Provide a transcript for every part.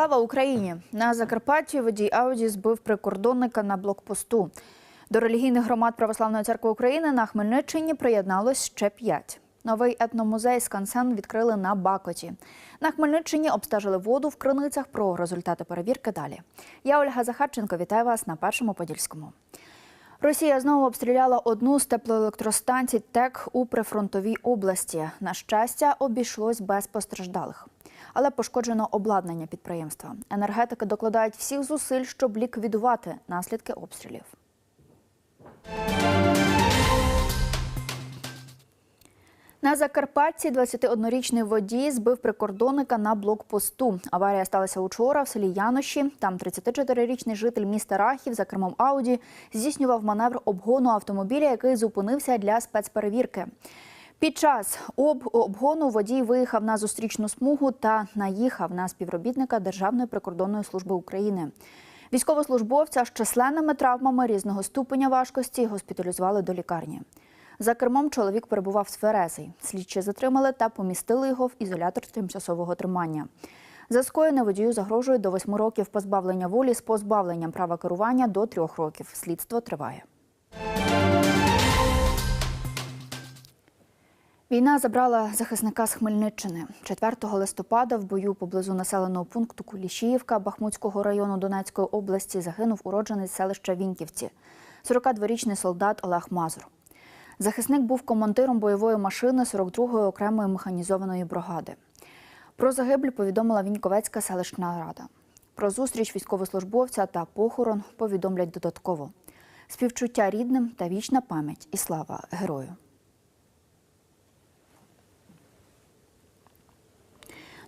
Слава Україні! На Закарпатті водій Ауді збив прикордонника на блокпосту. До релігійних громад Православної церкви України на Хмельниччині приєдналось ще п'ять. Новий етномузей Скансен відкрили на Бакоті. На Хмельниччині обстежили воду в криницях. Про результати перевірки далі. Я Ольга Захарченко. Вітаю вас на першому подільському. Росія знову обстріляла одну з теплоелектростанцій ТЕК у прифронтовій області. На щастя, обійшлось без постраждалих. Але пошкоджено обладнання підприємства. Енергетики докладають всіх зусиль, щоб ліквідувати наслідки обстрілів. На Закарпатті 21-річний водій збив прикордонника на блокпосту. Аварія сталася учора в селі Яноші. Там 34-річний житель міста Рахів за кермом Ауді здійснював маневр обгону автомобіля, який зупинився для спецперевірки. Під час об обгону водій виїхав на зустрічну смугу та наїхав на співробітника Державної прикордонної служби України. Військовослужбовця з численними травмами різного ступеня важкості госпіталізували до лікарні. За кермом чоловік перебував тверезий. Слідчі затримали та помістили його в ізолятор тимчасового тримання. За скоєне водію загрожує до восьми років позбавлення волі з позбавленням права керування до трьох років. Слідство триває. Війна забрала захисника з Хмельниччини. 4 листопада в бою поблизу населеного пункту Кулішіївка Бахмутського району Донецької області загинув уродженець селища Вінківці, 42-річний солдат Олег Мазур. Захисник був командиром бойової машини 42-ї окремої механізованої бригади. Про загибель повідомила Віньковецька селищна рада. Про зустріч військовослужбовця та похорон повідомлять додатково. Співчуття рідним та вічна пам'ять і слава герою.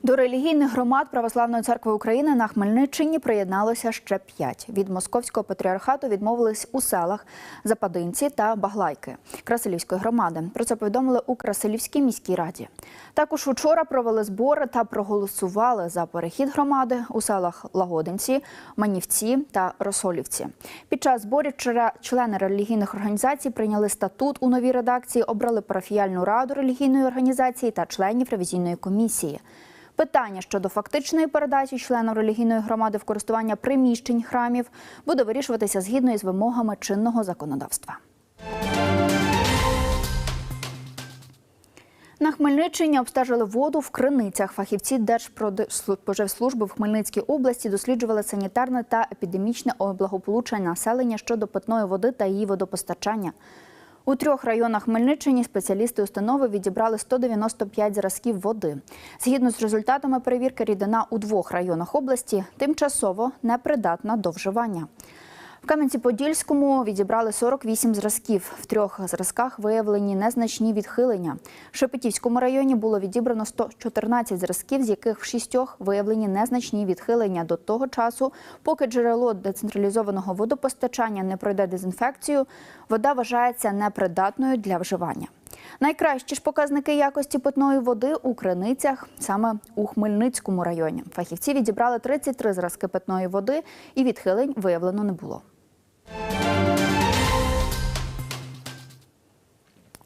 До релігійних громад Православної церкви України на Хмельниччині приєдналося ще п'ять. Від московського патріархату відмовились у селах Западинці та Баглайки Красилівської громади. Про це повідомили у Красилівській міській раді. Також учора провели збори та проголосували за перехід громади у селах Лагодинці, Манівці та Росолівці. Під час зборів члени релігійних організацій прийняли статут у новій редакції, обрали парафіяльну раду релігійної організації та членів ревізійної комісії. Питання щодо фактичної передачі членам релігійної громади в користування приміщень храмів буде вирішуватися згідно із вимогами чинного законодавства. На Хмельниччині обстежили воду в криницях. Фахівці Держпродспоживслужби в Хмельницькій області досліджували санітарне та епідемічне благополуччя населення щодо питної води та її водопостачання. У трьох районах Хмельниччини спеціалісти установи відібрали 195 зразків води. Згідно з результатами перевірки, рідина у двох районах області тимчасово непридатна до вживання. В Кам'янці-Подільському відібрали 48 зразків. В трьох зразках виявлені незначні відхилення. В Шепетівському районі було відібрано 114 зразків, з яких в шістьох виявлені незначні відхилення до того часу, поки джерело децентралізованого водопостачання не пройде дезінфекцію, вода вважається непридатною для вживання. Найкращі ж показники якості питної води у криницях саме у Хмельницькому районі. Фахівці відібрали 33 зразки питної води, і відхилень виявлено не було.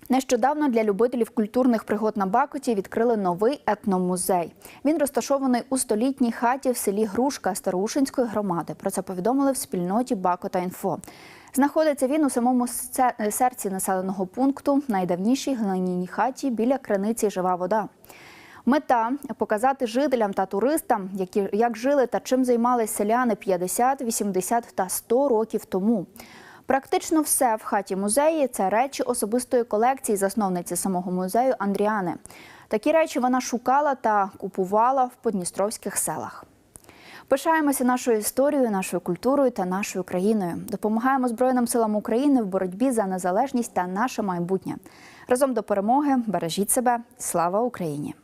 Нещодавно для любителів культурних пригод на Бакоті відкрили новий етномузей. Він розташований у столітній хаті в селі Грушка Старушинської громади. Про це повідомили в спільноті Бакота Інфо. Знаходиться він у самому серці населеного пункту, найдавнішій глиняній хаті біля криниці Жива вода. Мета показати жителям та туристам, які як жили та чим займались селяни 50, 80 та 100 років тому. Практично все в хаті музеї це речі особистої колекції засновниці самого музею Андріани. Такі речі вона шукала та купувала в подністровських селах. Пишаємося нашою історією, нашою культурою та нашою країною. Допомагаємо Збройним силам України в боротьбі за незалежність та наше майбутнє. Разом до перемоги бережіть себе. Слава Україні!